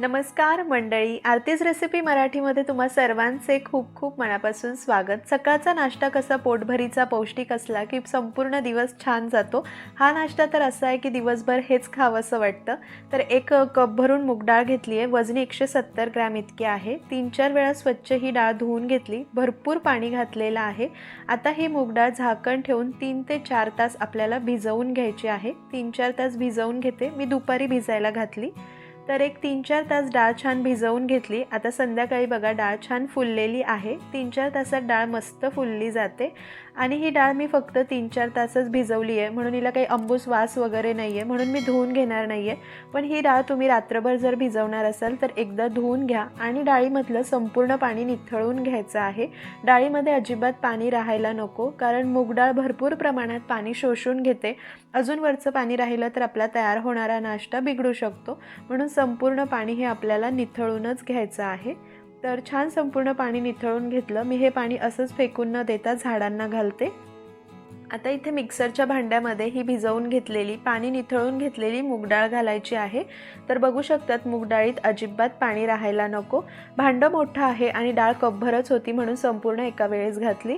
नमस्कार मंडळी आरतीच रेसिपी मराठीमध्ये तुम्हा सर्वांचे खूप खूप मनापासून स्वागत. सकाळचा नाश्ता कसा पोटभरीचा पौष्टिक असला की संपूर्ण दिवस छान जातो? हा नाश्ता तर असा आहे की दिवसभर हेच खावं असं वाटतं. तर एक कप भरून मूग डाळ घेतली आहे वजनी एकशे सत्तर ग्रॅम इतकी आहे. तीन चार वेळा स्वच्छ ही डाळ धुवून घेतली भरपूर पाणी घातलेलं आहे. आता ही मूग डाळ झाकण ठेवून तीन ते चार तास आपल्याला भिजवून घ्यायची आहे. तीन चार तास भिजवून घेते. मी दुपारी भिजायला घातली. तर एक तीन चार तास डाळ छान भिजवून घेतली. आता संध्याकाळी बघा डाळ छान फुललेली आहे. तीन चार तासात डाळ मस्त फुलली जाते. आणि ही डाळ मी फक्त तीन चार तासच भिजवली आहे म्हणून हिला काही अंबूस वास वगैरे नाही आहे म्हणून मी धुवून घेणार नाही आहे पण ही डाळ तुम्ही रात्रभर जर भिजवणार असाल तर एकदा धुवून घ्या. आणि डाळीमधलं संपूर्ण पाणी निथळून घ्यायचं आहे. डाळीमध्ये अजिबात पाणी राहायला नको. कारण मूग डाळ भरपूर प्रमाणात पाणी शोषून घेते. अजून वरचं पाणी राहिलं तर आपला तयार होणारा नाश्ता बिघडू शकतो. म्हणून संपूर्ण पाणी हे आपल्याला निथळूनच घ्यायचं आहे. तर छान संपूर्ण पाणी निथळून घेतलं. मी हे पाणी असंच फेकून न देता झाडांना घालते. आता इथे मिक्सरच्या भांड्यामध्ये ही भिजवून घेतलेली पाणी निथळून घेतलेली मूगडाळ घालायची आहे. तर बघू शकतात मूगडाळीत अजिबात पाणी राहायला नको. भांडं मोठं आहे आणि डाळ कपभरच होती म्हणून संपूर्ण एका वेळेस घातली.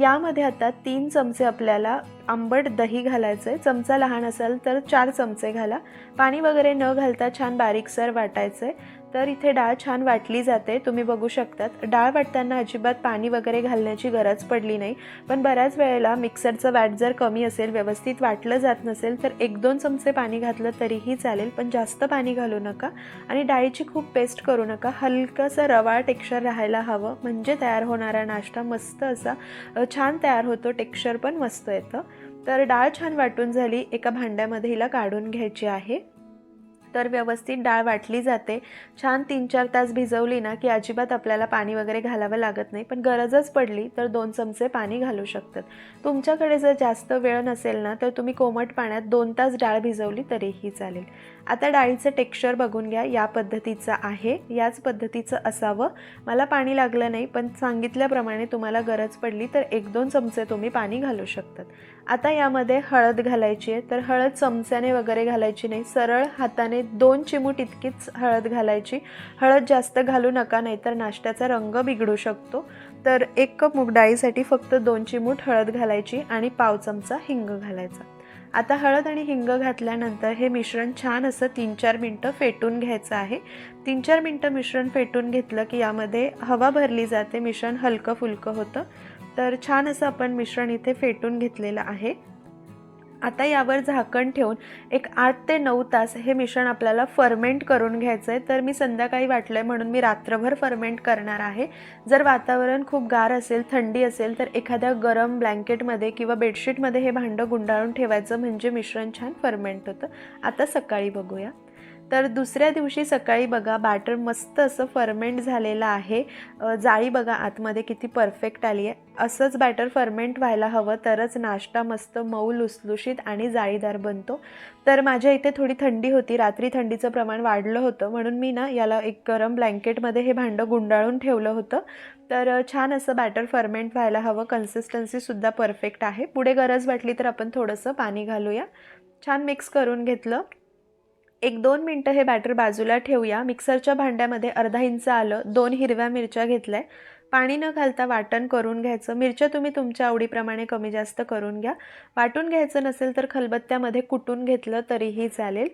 यामध्ये आता तीन चमचे आपल्याला आंबट दही घालायचं आहे चमचा लहान असेल तर चार चमचे घाला. पाणी वगैरे न घालता छान बारीकसर वाटायचं आहे तर इथे डाळ छान वाटली जाते. तुम्ही बघू शकतात. डाळ वाटताना अजिबात पाणी वगैरे घालण्याची गरज पडली नाही. पण बऱ्याच वेळेला मिक्सरचं वॅट जर कमी असेल व्यवस्थित वाटलं जात नसेल तर एक दोन चमचे पाणी घातलं तरीही चालेल. पण जास्त पाणी घालू नका आणि डाळीची खूप पेस्ट करू नका. हलकंसं रवाळ टेक्स्चर राहायला हवं. म्हणजे तयार होणारा नाश्ता मस्त असा छान तयार होतो. टेक्स्चर पण मस्त येतं. तर डाळ छान वाटून झाली. एका भांड्यामध्ये हिला काढून घ्यायची आहे. तर व्यवस्थित डाळ वाटली जाते. छान तीन चार तास भिजवली ना की अजिबात आपल्याला पाणी वगैरे घालावं लागत नाही. पण गरजच पडली तर दोन चमचे पाणी घालू शकतात. तुमच्याकडे जर जास्त वेळ नसेल ना तर तुम्ही कोमट पाण्यात दोन तास डाळ भिजवली तरीही चालेल. आता डाळीचं टेक्स्चर बघून घ्या. या पद्धतीचं आहे. याच पद्धतीचं असावं. मला पाणी लागलं नाही पण सांगितल्याप्रमाणे तुम्हाला गरज पडली तर एक दोन चमचे तुम्ही पाणी घालू शकतात. आता यामध्ये हळद घालायची आहे. तर हळद चमच्याने वगैरे घालायची नाही. सरळ हाताने दोन चिमूट इतकीच हळद घालायची. हळद जास्त घालू नका नाहीतर नाश्त्याचा रंग बिघडू शकतो. तर एक कप मूग डाळीसाठी फक्त दोन चिमूट हळद घालायची आणि पाव चमचा हिंग घालायचा. आता हळद आणि हिंग घातल्यानंतर हे मिश्रण छान असं तीन चार मिनटं फेटून घ्यायचं आहे. तीन चार मिनटं मिश्रण फेटून घेतलं की यामध्ये हवा भरली जाते मिश्रण हलकं फुलकं होतं. तर छान असं आपण मिश्रण इथे फेटून घेतलेलं आहे. आता यावर झाकण ठेवून एक आठ ते नऊ तास हे मिश्रण आपल्याला फर्मेंट करून घ्यायचं आहे तर मी संध्याकाळी वाटलं आहे म्हणून मी रात्रभर फर्मेंट करणार आहे. जर वातावरण खूप गार असेल थंडी असेल तर एखाद्या गरम ब्लँकेटमध्ये किंवा बेडशीटमध्ये हे भांडं गुंडाळून ठेवायचं म्हणजे मिश्रण छान फर्मेंट होतं. आता सकाळी बघूया. तर दुसऱ्या दिवशी सकाळी बघा बॅटर मस्त असं फर्मेंट झालेलं आहे. जाळी बघा आतमध्ये किती परफेक्ट आली आहे. असंच बॅटर फर्मेंट व्हायला हवं तरच नाश्ता मस्त मऊ लुसलुशीत आणि जाळीदार बनतो. तर माझ्या इथे थोडी थंडी होती रात्री थंडीचं प्रमाण वाढलं होतं म्हणून मी ना याला एक गरम ब्लँकेटमध्ये हे भांडं गुंडाळून ठेवलं होतं. तर छान असं बॅटर फर्मेंट व्हायला हवं कन्सिस्टन्सीसुद्धा परफेक्ट आहे. पुढे गरज वाटली तर आपण थोडंसं पाणी घालूया. छान मिक्स करून घेतलं. एक दोन मिनटं हे बॅटर बाजूला ठेवूया. मिक्सरच्या भांड्यामध्ये अर्धा इंच आलं दोन हिरव्या मिरच्या घेतल्या. पाणी न घालता वाटण करून घ्यायचं. मिरच्या तुम्ही तुमच्या आवडीप्रमाणे कमी जास्त करून घ्या. वाटून घ्यायचं नसेल तर खलबत्त्यामध्ये कुटून घेतलं तरीही चालेल.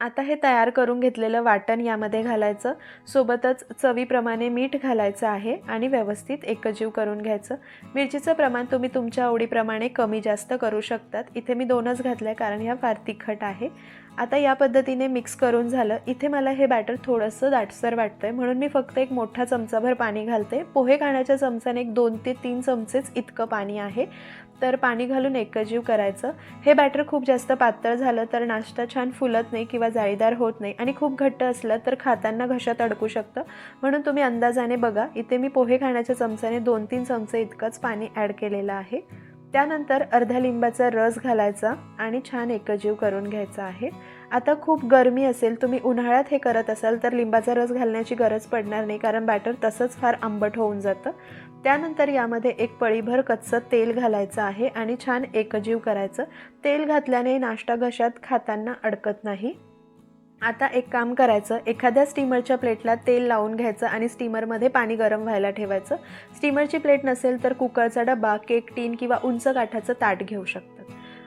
आता हे तयार करून घेतलेलं वाटण यामध्ये घालायचं. सोबतच चवीप्रमाणे मीठ घालायचं आहे आणि व्यवस्थित एकजीव करून घ्यायचं. मिरचीचं प्रमाण तुम्ही तुमच्या आवडीप्रमाणे कमी जास्त करू शकतात. इथे मी दोनच घातलं आहे कारण ह्या फार तिखट आहे. आता या पद्धतीने मिक्स करून झालं. इथे मला हे बॅटर थोडंसं दाटसर वाटतं आहे म्हणून मी फक्त एक मोठा चमचाभर पाणी घालते. पोहे खाण्याच्या चमचाने एक दोन ते तीन चमचेच इतकं पाणी आहे. तर पाणी घालून एकजीव करायचं. हे बॅटर खूप जास्त पातळ झालं तर नाश्ता छान फुलत नाही किंवा जाळीदार होत नाही आणि खूप घट्ट असलं तर खाताना घशात अडकू शकतं. म्हणून तुम्ही अंदाजाने बघा. इथे मी पोहे खाण्याच्या चमच्याने दोन तीन चमचे इतकंच पाणी ॲड केलेलं आहे. त्यानंतर अर्ध्या लिंबाचा रस घालायचा आणि छान एकजीव करून घ्यायचा आहे. आता खूप गरमी असेल तुम्ही उन्हाळ्यात हे करत असाल तर लिंबाचा रस घालण्याची गरज पडणार नाही कारण बॅटर तसंच फार आंबट होऊन जातं. त्यानंतर यामध्ये एक पळीभर कच्चं तेल घालायचं आहे आणि छान एकजीव करायचं. तेल घातल्याने नाश्ता घशात खाताना अडकत नाही. आता एक काम करायचं. एखाद्या स्टीमरच्या प्लेटला तेल लावून घ्यायचं आणि स्टीमरमध्ये पाणी गरम व्हायला ठेवायचं. स्टीमरची प्लेट नसेल तर कुकरचा डबा केक टीन किंवा उंच काठाचं ताट घेऊ शकतात.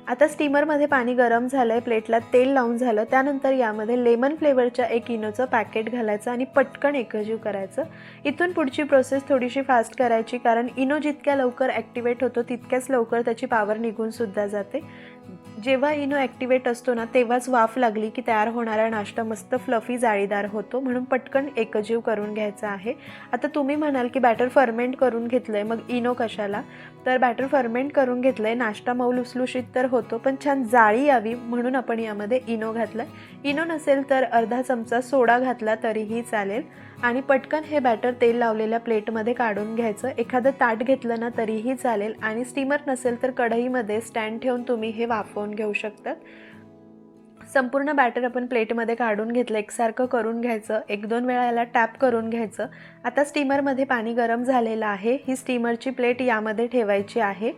आता स्टीमरमध्ये पाणी गरम झालं आहे प्लेटला तेल लावून झालं त्यानंतर यामध्ये लेमन फ्लेवरच्या एक इनोचं पॅकेट घालायचं आणि पटकन एकजीव करायचं. इथून पुढची प्रोसेस थोडीशी फास्ट करायची कारण इनो जितक्या लवकर ॲक्टिवेट होतो तितक्याच लवकर त्याची पावर निघूनसुद्धा जाते. जेव्हा इनो ॲक्टिवेट असतो ना तेव्हाच वाफ लागली की तयार होणारा नाश्ता मस्त फ्लफी जाळीदार होतो. म्हणून पटकन एकजीव करून घ्यायचा आहे. आता तुम्ही म्हणाल की बॅटर फर्मेंट करून घेतलं आहे मग इनो कशाला? तर बॅटर फर्मेंट करून घेतलं आहे नाश्ता मऊ लुसलुशीत तर होतो पण छान जाळी यावी म्हणून आपण यामध्ये इनो घातलं आहे इनो नसेल तर अर्धा चमचा सोडा घातला तरीही चालेल. आणि पटकन हे बॅटर तेल लावलेल्या प्लेटमध्ये काढून घ्यायचं. एखादं ताट घेतलं ना तरीही चालेल. आणि स्टीमर नसेल तर कढईमध्ये स्टँड ठेवून तुम्ही हे वाफवून घेऊ शकतात. संपूर्ण बॅटर आपण प्लेटमध्ये काढून घेतलं एकसारखं करून घ्यायचं एक दोन वेळा याला टॅप करून घ्यायचं. आता स्टीमरमध्ये पाणी गरम झालेलं आहे ही स्टीमरची प्लेट यामध्ये ठेवायची आहे.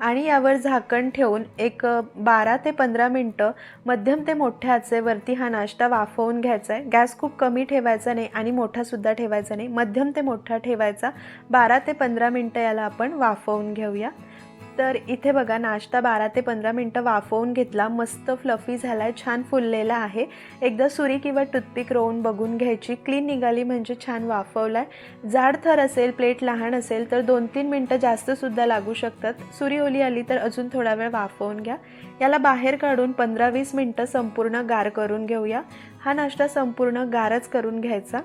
आणि यावर झाकण ठेवून एक बारा ते पंधरा मिनटं मध्यम ते मोठ्या आचेवरती हा नाश्ता वाफवून घ्यायचा आहे. गॅस खूप कमी ठेवायचा नाही आणि मोठासुद्धा ठेवायचा नाही. मध्यम ते मोठा ठेवायचा. बारा ते पंधरा मिनटं याला आपण वाफवून घेऊया. तर इथे बघा नाश्ता बारा ते पंधरा मिनटं वाफवून घेतला. मस्त फ्लफी झाला आहे छान फुललेला आहे. एकदा सुरी किंवा टूथपिक रोवून बघून घ्यायची. क्लीन निघाली म्हणजे छान वाफवला आहे जाड थर असेल प्लेट लहान असेल तर दोन तीन मिनटं जास्तसुद्धा लागू शकतात. सुरी ओली आली तर अजून थोडा वेळ वाफवून घ्या. याला बाहेर काढून पंधरा वीस मिनटं संपूर्ण गार करून घेऊया. हा नाश्ता संपूर्ण गारच करून घ्यायचा.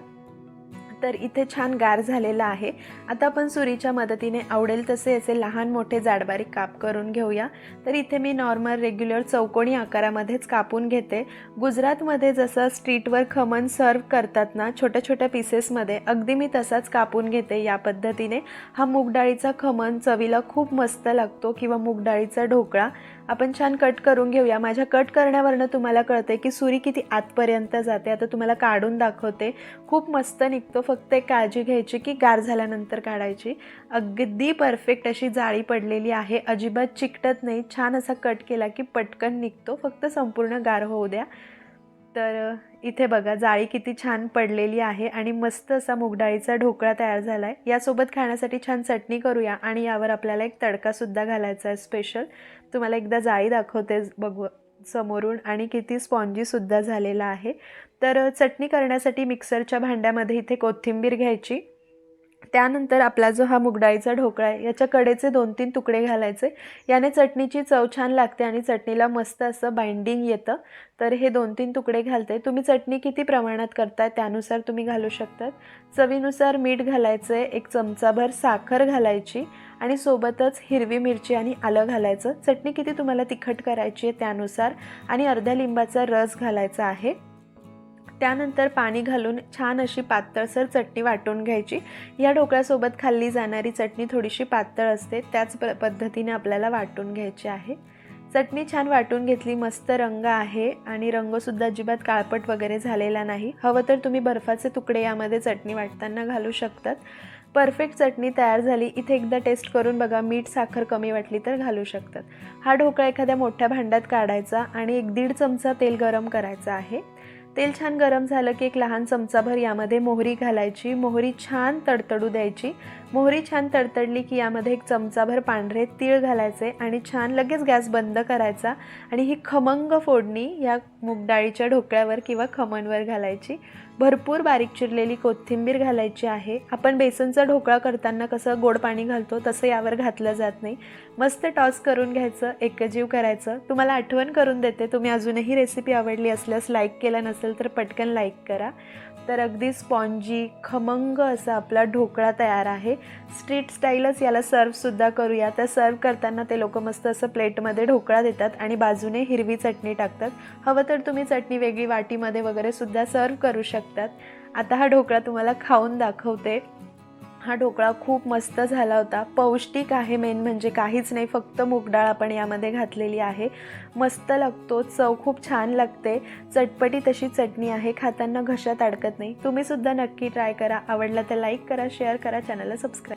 तर इथे छान गार झालेला आहे. आता आपण सुरीच्या मदतीने आवडेल तसे याचे लहान मोठे जाडबारीक काप करून घेऊया. तर इथे मी नॉर्मल रेग्युलर चौकोनी आकारामध्येच कापून घेते. गुजरातमध्ये जसं स्ट्रीटवर खमन सर्व करतात ना छोट्या छोट्या पीसेसमध्ये अगदी मी तसाच कापून घेते या पद्धतीने. हा मूगडाळीचा खमन चवीला खूप मस्त लागतो किंवा मूगडाळीचा ढोकळा. आपण छान कट करून घेऊया. माझ्या कट करण्यावरनं तुम्हाला कळते की सुरी किती आतपर्यंत जाते. आता तुम्हाला काढून दाखवते. खूप मस्त निघतो फक्त एक काळजी घ्यायची की गार झाल्यानंतर काढायची. अगदी परफेक्ट अशी जाळी पडलेली आहे. अजिबात चिकटत नाही. छान असा कट केला की पटकन निघतो. फक्त संपूर्ण गार होऊ द्या. तर इथे बघा जाळी किती छान पडलेली आहे आणि मस्त असा मुगडाळीचा ढोकळा तयार झाला आहे यासोबत खाण्यासाठी छान चटणी करूया आणि यावर आपल्याला एक तडकासुद्धा घालायचा आहे स्पेशल तुम्हाला एकदा जाळी दाखवते बघू समोरून आणि किती स्पॉन्जीसुद्धा झालेला आहे. तर चटणी करण्यासाठी मिक्सरच्या भांड्यामध्ये इथे कोथिंबीर घ्यायची. त्यानंतर आपला जो हा मुगडाळीचा ढोकळा आहे याच्या कडेचे दोन तीन तुकडे घालायचे. याने चटणीची चव छान लागते आणि चटणीला मस्त असं बाइंडिंग येतं. तर हे दोन तीन तुकडे घालते. तुम्ही चटणी किती प्रमाणात करताय त्यानुसार तुम्ही घालू शकतात. चवीनुसार मीठ घालायचं आहे एक चमचाभर साखर घालायची आणि सोबतच हिरवी मिरची आणि आलं घालायचं. चटणी किती तुम्हाला तिखट करायची आहे त्यानुसार आणि अर्ध्या लिंबाचा रस घालायचा आहे. त्यानंतर पाणी घालून छान अशी पातळसर चटणी वाटून घ्यायची. या ढोकळ्यासोबत खाल्ली जाणारी चटणी थोडीशी पातळ असते. त्याच प पद्धतीने आपल्याला वाटून घ्यायची आहे. चटणी छान वाटून घेतली. मस्त रंग आहे आणि रंगसुद्धा अजिबात काळपट वगैरे झालेला नाही. हवं तर तुम्ही बर्फाचे तुकडे यामध्ये चटणी वाटताना घालू शकतात. परफेक्ट चटणी तयार झाली. इथे एकदा टेस्ट करून बघा. मीठ साखर कमी वाटली तर घालू शकतात. हा ढोकळा एखाद्या मोठ्या भांड्यात काढायचा आणि एक दीड चमचा तेल गरम करायचा आहे. तेल छान गरम झालं की एक लहान चमचाभर यामध्ये मोहरी घालायची. मोहरी छान तडतडू द्यायची. मोहरी छान तडतडली की यामध्ये एक चमचाभर पांढरे तीळ घालायचे आणि छान लगेच गॅस बंद करायचा आणि ही खमंग फोडणी या मूगडाळीच्या ढोकळ्यावर किंवा खमणवर घालायची. भरपूर बारीक चिरलेली कोथिंबीर घालायची आहे. आपण बेसनचा ढोकळा करताना कसं गोड पाणी घालतो तसं यावर घातलं जात नाही. मस्त टॉस करून घ्यायचं एकजीव करायचं. तुम्हाला आठवण करून देते तुम्ही अजूनही रेसिपी आवडली असल्यास लाईक केलं नसेल तर पटकन लाईक करा. तर अगदी स्पॉन्जी खमंग असा आपला ढोकळा तयार आहे. स्ट्रीट स्टाईलच याला सर्वसुद्धा करूया. तर सर्व करताना ते लोक मस्त असं प्लेटमध्ये ढोकळा देतात आणि बाजूने हिरवी चटणी टाकतात. हवं तर तुम्ही चटणी वेगळी वाटीमध्ये वगैरे सुद्धा सर्व करू शकता. शकतात. आता हा ढोकळा तुम्हाला खाऊन दाखवते. हा ढोकळा खूप मस्त झाला होता. पौष्टिक आहे मेन म्हणजे काहीच नाही फक्त मूगडाळ आपण यामध्ये घातलेली आहे. मस्त लागतो चव खूप छान लागते. चटपटी तशी चटणी आहे खाताना घशात अडकत नाही. तुम्हीसुद्धा नक्की ट्राय करा. आवडला तर लाईक करा शेअर करा चॅनलला सबस्क्राईब